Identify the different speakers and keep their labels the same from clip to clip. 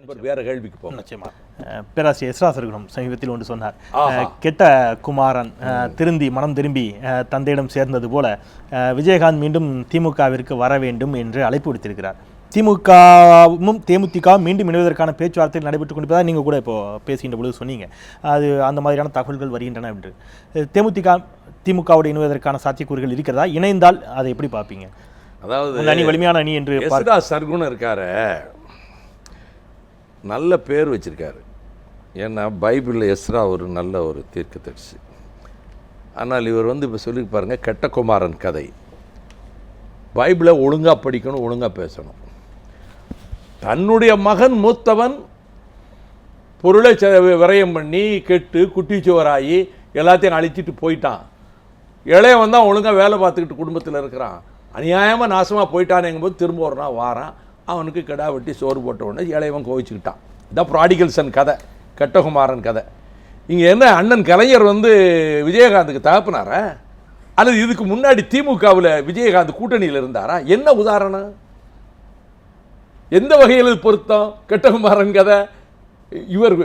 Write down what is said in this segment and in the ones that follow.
Speaker 1: நண்பர் வேற கேள்விக்கு போங்க
Speaker 2: நிச்சயமா. பேராசிரியர் எஸ்ரா சருகுணம் சமீபத்தில் ஒன்று சொன்னார். கெட்ட குமாரன் திருந்தி மனம் திரும்பி தந்தையிடம் சேர்ந்தது போல விஜயகாந்த் மீண்டும் திமுகவிற்கு வர வேண்டும் என்று அழைப்பு விடுத்திருக்கிறார். திமுகவும் தேமுதிக மீண்டும் இணைவதற்கான பேச்சுவார்த்தை நடைபெற்றுக் கொண்டிருப்பதாக நீங்கள் கூட இப்போ பேசுகின்ற பொழுது சொன்னீங்க. அது அந்த மாதிரியான தகவல்கள் வருகின்றன என்று. தேமுதிக திமுகவோடு இணைவதற்கான சாத்தியக்கூறுகள் இருக்கிறதா? இணைந்தால் அதை எப்படி பார்ப்பீங்க?
Speaker 1: அதாவது
Speaker 2: அணி வலிமையான அணி என்று
Speaker 1: சர்குணம் இருக்கார. நல்ல பேர் வச்சுருக்காரு. ஏன்னா பைபிளில் எஸ்ரா ஒரு நல்ல ஒரு தீர்க்கதரிசி. ஆனால் இவர் வந்து இப்போ சொல்லி பாருங்க கெட்டகுமாரன் கதை. பைபிளை ஒழுங்காக படிக்கணும் ஒழுங்காக பேசணும். தன்னுடைய மகன் மூத்தவன் பொருளை செ- விரயம் பண்ணி கெட்டு குட்டிச்சுவராகி எல்லாத்தையும் அழிச்சிட்டு போயிட்டான். இளையவன் தான் ஒழுங்காக வேலை பார்த்துக்கிட்டு குடும்பத்தில் இருக்கிறான். அநியாயமாக நாசமாக போயிட்டானேங்கும்போது திரும்ப ஒரு நாள் வாரான். அவனுக்கு கிடா வெட்டி சோறு போட்ட உடனே இளையவன் கோவிச்சுக்கிட்டான். இதான் ப்ராடிகல்சன் கதை கட்டகுமாரன் கதை. இங்கே என்ன அண்ணன் கலைஞர் வந்து விஜயகாந்துக்கு தகப்பினாரா? அல்லது இதுக்கு முன்னாடி திமுகவில் விஜயகாந்த் கூட்டணியில் இருந்தாரா? என்ன உதாரணம்? எந்த வகையில் பொருத்தம்? கெட்டகுமாரன் கதை. இவர்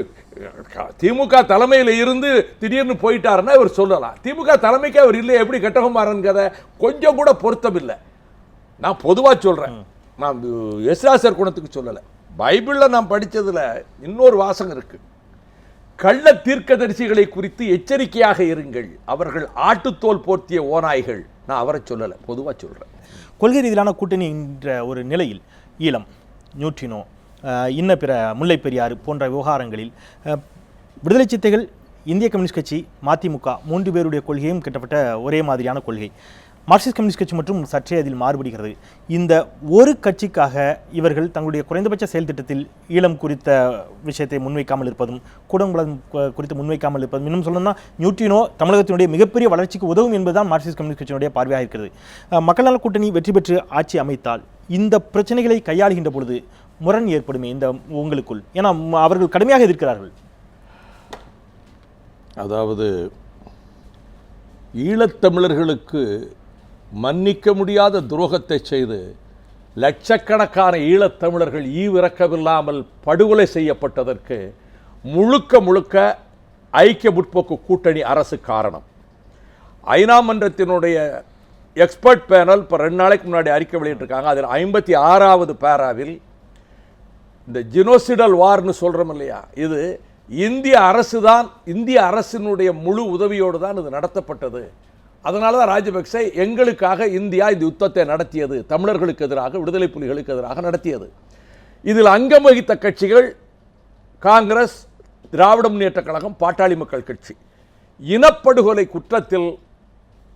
Speaker 1: திமுக தலைமையில் இருந்து திடீர்னு போயிட்டாருன்னா இவர் சொல்லலாம். திமுக தலைமைக்கு அவர் இல்லை எப்படி கெட்டகுமாரன் கதை? கொஞ்சம் கூட பொருத்தம் இல்லை நான் பொதுவாக சொல்கிறேன் நான் எஸ்ராசர் குணத்துக்கு சொல்லலை. பைபிளில் நான் படிச்சதுல இன்னொரு வாசகம் இருக்கு. கள்ள தீர்க்கதரிசிகளை குறித்து எச்சரிக்கையாக இருங்கள். அவர்கள் ஆட்டுத்தோல் போர்த்திய ஓநாய்கள். நான் அவரை சொல்லலை பொதுவாக சொல்கிறேன்
Speaker 2: கொள்கை ரீதியிலான கூட்டணி என்ற ஒரு நிலையில் ஈழம் நியூட்ரினோ இன்ன பிற முல்லை பெரியாறு போன்ற விவகாரங்களில் விடுதலை சித்தைகள் இந்திய கம்யூனிஸ்ட் கட்சி மதிமுக மூன்று பேருடைய கொள்கையும் கிட்டத்தட்ட ஒரே மாதிரியான கொள்கை. மார்க்சிஸ்ட் கம்யூனிஸ்ட் கட்சி மற்றும் சற்றே அதில் மாறுபடுகிறது. இந்த ஒரு கட்சிக்காக இவர்கள் தங்களுடைய குறைந்தபட்ச செயல் திட்டத்தில் ஈழம் குறித்த விஷயத்தை முன்வைக்காமல் இருப்பதும் கூடங்குளம் குறித்து முன்வைக்காமல் இருப்பதும் இன்னும் சொல்லணும்னா நியூட்ரினோ தமிழகத்தினுடைய மிகப்பெரிய வளர்ச்சிக்கு உதவும் என்பதுதான் மார்க்சிஸ்ட் கம்யூனிஸ்ட் கட்சியினுடைய பார்வையாக இருக்கிறது. மக்கள் நல கூட்டணி வெற்றி பெற்று ஆட்சி அமைத்தால் இந்த பிரச்சனைகளை கையாளுகின்ற பொழுது முரண் ஏற்படுமே இந்த உங்களுக்குள்? ஏன்னா அவர்கள் கடுமையாக எதிர்க்கிறார்கள்.
Speaker 1: அதாவது ஈழத்தமிழர்களுக்கு மன்னிக்க முடியாத துரோகத்தை செய்து லட்சக்கணக்கான ஈழத்தமிழர்கள் ஈவிரக்கமில்லாமல் படுகொலை செய்யப்பட்டதற்கு முழுக்க முழுக்க ஐக்கிய முற்போக்கு கூட்டணி அரசு காரணம். ஐநா மன்றத்தினுடைய எக்ஸ்பர்ட் பேனல் இப்போ ரெண்டு நாளைக்கு முன்னாடி அறிக்கை வெளியிட்டிருக்காங்க. அதில் ஐம்பத்தி ஆறாவது பேராவில் இந்த ஜினோசிடல் வார்னு சொல்கிறோம் இல்லையா? இது இந்திய அரசு தான் இந்திய அரசினுடைய முழு உதவியோடு தான் இது நடத்தப்பட்டது. அதனால தான் ராஜபக்சே எங்களுக்காக இந்தியா இந்த யுத்தத்தை நடத்தியது தமிழர்களுக்கு எதிராக விடுதலை புலிகளுக்கு எதிராக நடத்தியது. இதில் அங்கம் வகித்த கட்சிகள் காங்கிரஸ் திராவிட முன்னேற்ற கழகம் பாட்டாளி மக்கள் கட்சி. இனப்படுகொலை குற்றத்தில்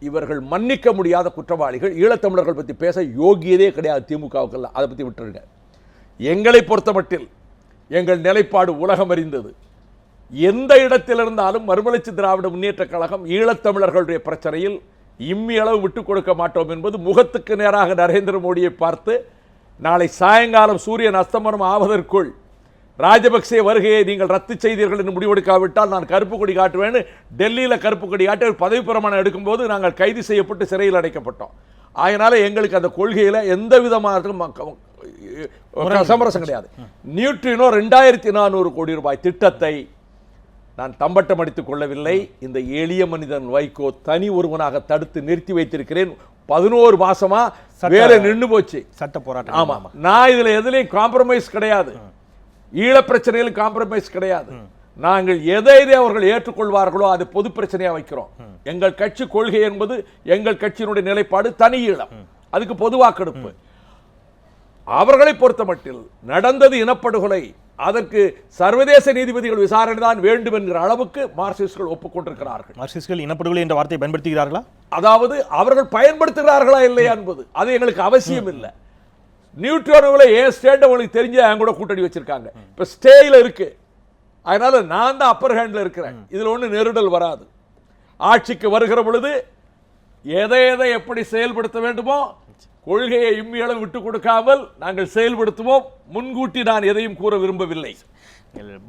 Speaker 1: இவர்கள் மன்னிக்க முடியாத குற்றவாளிகள் ஈழத்தமிழர்கள் பற்றி பேச யோகியதே கிடையாது திமுகவுக்கெல்லாம். அதை பற்றி விட்டுருங்க. எங்களை பொறுத்தமட்டில் எங்கள் நிலைப்பாடு உலகம் அறிந்தது. எந்த இடத்தில் இருந்தாலும் மறுமலர்ச்சி திராவிட முன்னேற்ற கழகம் ஈழத்தமிழர்களுடைய பிரச்சனையில் இம்மி அளவு விட்டுக் கொடுக்க மாட்டோம் என்பது முகத்துக்கு நேராக நரேந்திர மோடியை பார்த்து நாளை சாயங்காலம் சூரியன் அஸ்தமனம் ஆவதற்குள் ராஜபக்சே வருகையை நீங்கள் ரத்து செய்தீர்கள் என்று முடிவெடுக்காவிட்டால் நான் கருப்பு கொடி காட்டுவேன்னு டெல்லியில் கருப்பு கொடி காட்டி பதவி பிரமாணம் எடுக்கும்போது நாங்கள் கைது செய்யப்பட்டு சிறையில் அடைக்கப்பட்டோம். அதனால எங்களுக்கு அந்த கொள்கையில் எந்த விதமான சமரசம் கிடையாது. நியூட்ரினோ ரெண்டாயிரத்தி நானூறு கோடி ரூபாய் திட்டத்தை நான் தம்பட்டம் அடித்துக் கொள்ளவில்லை. இந்த எளிய மனிதன் வைகோ தனி ஒருவனாக தடுத்து நிறுத்தி வைத்திருக்கிறேன். பதினோரு மாசமா வேலை நின்னு போச்சு.
Speaker 2: சட்ட போராட்டம்.
Speaker 1: ஆமா. நான் இதுல எதுலயும் காம்ப்ரமைஸ் கிடையாது. ஈழ பிரச்சனையில் காம்ப்ரமைஸ் கிடையாது. நாங்கள் எதை எதை அவர்கள் ஏற்றுக்கொள்வார்களோ அது பொது பிரச்சனையா வைக்கிறோம். எங்கள் கட்சி கொள்கை என்பது எங்கள் கட்சியினுடைய நிலைப்பாடு தனி ஈழம். அதுக்கு பொது வாக்கெடுப்பு அவர்களை பொறுத்தமட்டில் நடந்தது இனப்படுகொலை. அதற்கு சர்வதேச நீதிபதிகள் விசாரணை தான் வேண்டும் என்கிற அளவுக்கு மார்க்சிஸ்டுகள் ஒப்புக்கொண்டிருக்கிறார்கள்.
Speaker 2: மார்க்சிஸ்டுகள் இனப்படுகொலை என்ற வார்த்தையை பயன்படுத்துகிறார்களா?
Speaker 1: அதாவது அவர்கள் பயன்படுத்துகிறார்களா இல்லையா என்பது. அது எங்களுக்கு அவசியம் இல்லை. நியூட்ரோனோவில் ஏன் ஸ்டேட் அவங்களுக்கு தெரிஞ்ச என் கூட கூட்டணி வச்சிருக்காங்க. இப்போ ஸ்டேயில் இருக்கு. அதனால நான் தான் அப்பர் ஹேண்டில் இருக்கிறேன். இதில் ஒன்றும் நெருடல் வராது. ஆட்சிக்கு வருகிற பொழுது எதை எதை எப்படி செயல்படுத்த வேண்டுமோ கொள்கையை இம்மியளவு விட்டு கொடுக்காமல் நாங்கள் செயல்படுத்துவோம். முன்கூட்டி நான் எதையும் கூற விரும்பவில்லை.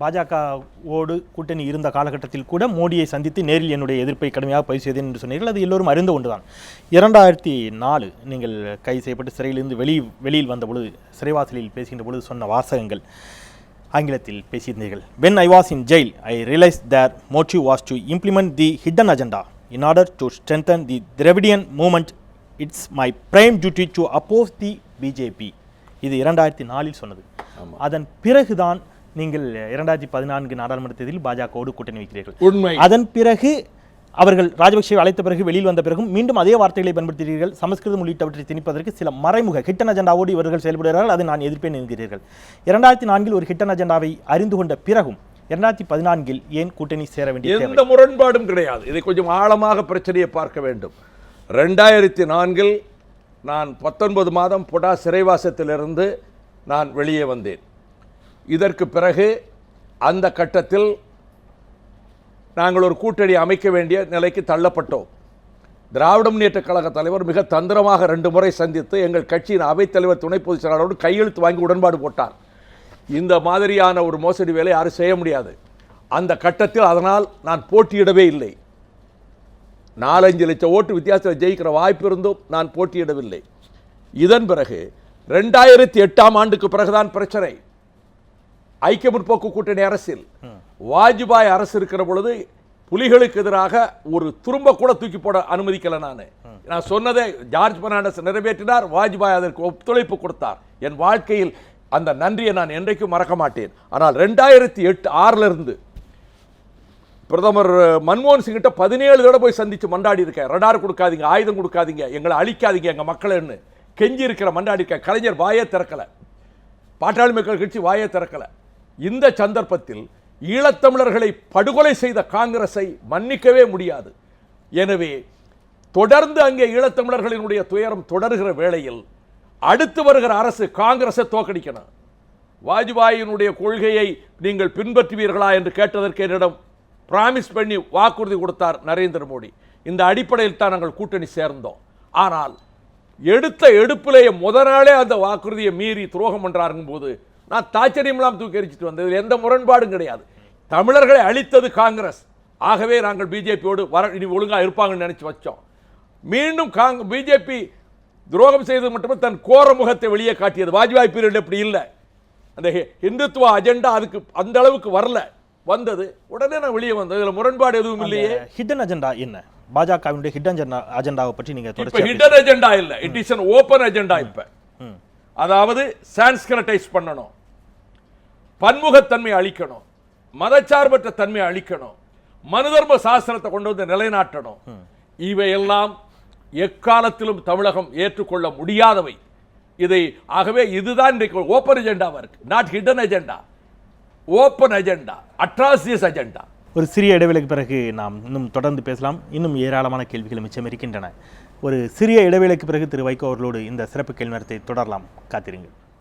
Speaker 2: பாஜகவோடு கூட்டணி இருந்த காலகட்டத்தில் கூட மோடியை சந்தித்து நேரில் என்னுடைய எதிர்ப்பை கடுமையாக பதிவு செய்தேன் என்று சொன்னீர்கள். அது எல்லோரும் அறிந்த ஒன்றுதான். இரண்டாயிரத்தி நாலு நீங்கள் கைது செய்யப்பட்டு சிறையிலிருந்து வெளி வெளியில் வந்த பொழுது சிறைவாசலில் பேசுகின்ற பொழுது சொன்ன வாசகங்கள் ஆங்கிலத்தில் பேசியிருந்தீர்கள். When I was in jail I realise their motive was to implement the hidden agenda in order to strengthen the Dravidian movement it's my prime duty to oppose the bjp இது இரண்டாயிரத்தி நாலில் சொன்னது அதன் பிறகுதான் நீங்கள் இரண்டாயிரத்தி பதினான்கு நாடாளுமன்ற தேர்தலில் பாஜகவோடு கூட்டணி வைக்கிறீர்கள்.
Speaker 1: உண்மை.
Speaker 2: அதன் பிறகு அவர்கள் ராஜபக்சே அழைத்த பிறகு வெளியில் வந்த பிறகும் மீண்டும் அதே வார்த்தைகளை பயன்படுத்துகிறீர்கள். சமஸ்கிருதம் உள்ளிட்டவற்றை திணிப்பதற்கு சில மறைமுக ஹிட்டன் அஜெண்டாவோடு இவர்கள் செயல்படுகிறார்கள். அதை நான் எதிர்ப்பேன் என்கிறீர்கள். இரண்டாயிரத்தி நான்கில் ஒரு ஹிட்டன் அஜெண்டாவை அறிந்து கொண்ட பிறகும் இரண்டாயிரத்தி பதினான்கில் ஏன் கூட்டணி சேர வேண்டிய
Speaker 1: எந்த முரண்பாடும் கிடையாது. இதை கொஞ்சம் ஆழமாக பிரச்சனையை பார்க்க வேண்டும். ரெண்டாயிரத்தி நான்கில் நான் பத்தொன்பது மாதம் புடா சிறைவாசத்திலிருந்து நான் வெளியே வந்தேன். இதற்கு பிறகு அந்த கட்டத்தில் நாங்கள் ஒரு கூட்டணி அமைக்க வேண்டிய நிலைக்கு தள்ளப்பட்டோம். திராவிட முன்னேற்ற கழக தலைவர் மிக தந்திரமாக ரெண்டு முறை சந்தித்து எங்கள் கட்சியின் அவைத்தலைவர் துணை பொதுச் செயலாளரோடு கையெழுத்து வாங்கி உடன்பாடு போட்டார். இந்த மாதிரியான ஒரு மோசடி வேலை யாரும் செய்ய முடியாது. அந்த கட்டத்தில் அதனால் நான் போட்டியிடவே இல்லை. நாலஞ்சு லட்சம் ஓட்டு வித்தியாசத்தில் ஜெயிக்கிற வாய்ப்பு இருந்தும் நான் போட்டியிடவில்லை. இதன் பிறகு ரெண்டாயிரத்தி எட்டாம் ஆண்டுக்கு பிறகுதான் பிரச்சனை. ஐக்கிய முற்போக்கு கூட்டணி அரசில் வாஜ்பாய் அரசு இருக்கிற பொழுது புலிகளுக்கு எதிராக ஒரு துரும்ப கூட தூக்கி போட அனுமதிக்கலை நான். நான் சொன்னதை ஜார்ஜ் பெர்னாண்டஸ் நிறைவேற்றினார் வாஜ்பாய் அதற்கு ஒத்துழைப்பு கொடுத்தார். என் வாழ்க்கையில் அந்த நன்றியை நான் என்றைக்கும் மறக்க மாட்டேன். ஆனால் ரெண்டாயிரத்தி எட்டு ஆறுல இருந்து பிரதமர் மன்மோகன் சிங்கிட்ட பதினேழு தடவை போய் சந்திச்சு மண்டாடி இருக்கேன். ரடார் கொடுக்காதீங்க ஆயுதம் கொடுக்காதீங்க எங்களை அழிக்காதீங்க எங்க மக்களைன்னு கெஞ்சி இருக்கிற மண்டாடி இருக்க கலைஞர் வாயே திறக்கல. பாட்டாளி மக்கள் கட்சி வாயே திறக்கல. இந்த சந்தர்ப்பத்தில் ஈழத்தமிழர்களை படுகொலை செய்த காங்கிரஸை மன்னிக்கவே முடியாது. எனவே தொடர்ந்து அங்கே ஈழத்தமிழர்களினுடைய துயரம் தொடர்கிற வேளையில் அடுத்து வருகிற அரசு காங்கிரஸை தோக்கடிக்கணும் வாஜ்பாயினுடைய கொள்கையை நீங்கள் பின்பற்றுவீர்களா என்று கேட்டதற்கு என்னிடம் பிராமிஸ் பண்ணி வாக்குறுதி கொடுத்தார் நரேந்திர மோடி. இந்த அடிப்படையில் தான் நாங்கள் கூட்டணி சேர்ந்தோம். ஆனால் எடுத்த எடுப்பிலேயே முத நாளே அந்த வாக்குறுதியை மீறி துரோகம் பண்றாருங்கும் போது நான் தாச்சரியமெல்லாம் தூக்கி எரிச்சிட்டு வந்தது எந்த முரண்பாடும் கிடையாது. தமிழர்களை அழித்தது காங்கிரஸ். ஆகவே நாங்கள் பிஜேபியோடு வர இனி ஒழுங்காக இருப்பாங்கன்னு நினச்சி வச்சோம். மீண்டும் காங் பிஜேபி துரோகம் செய்தது மட்டுமே தன் கோர முகத்தை வெளியே காட்டியது. வாஜ்பாய் பீரியட் எப்படி இல்லை. அந்த இந்துத்துவ அஜெண்டா அதுக்கு அந்த அளவுக்கு வரல. வந்தது. உடனே நான் வெளியே வந்தேன். இதுல முரண்பாடு எதுவும் இல்லையே.
Speaker 2: ஹிட்டன் அஜெண்டா என்ன? பாஜகவினுடைய ஹிட்டன் அஜெண்டா அஜெண்டாவை பற்றி நீங்க
Speaker 1: இப்ப ஹிடன் அஜெண்டா இல்ல. It is an open agenda இப்ப. அதாவது சான்ஸ்கிரட்டைஸ் பண்ணணும். பன்முகத்தன்மை அழிக்கணும் மதச்சார்பற்ற தன்மை அழிக்கணும் மனுதர்ம சாஸ்திரத்தை கொண்டு வந்து நிலைநாட்டணும். இவையெல்லாம் எக்காலத்திலும் தமிழகம் ஏற்றுக்கொள்ள முடியாதவை. இதை ஆகவே இதுதான் இன்றைக்கு ஓப்பன் அஜெண்டாவா இருக்கு. Not hidden agenda open agenda atrocious agenda
Speaker 2: ஒரு சிறிய இடைவேளைக்கு பிறகு நாம் இன்னும் தொடர்ந்து பேசலாம். இன்னும் ஏராளமான கேள்விகள் மிச்சம் இருக்கின்றன. ஒரு சிறிய இடைவேளைக்கு பிறகு திரு வைகோ அவர்களோடு இந்த சிறப்பு கேள்வி நேரத்தை தொடரலாம். காத்திருங்கள்.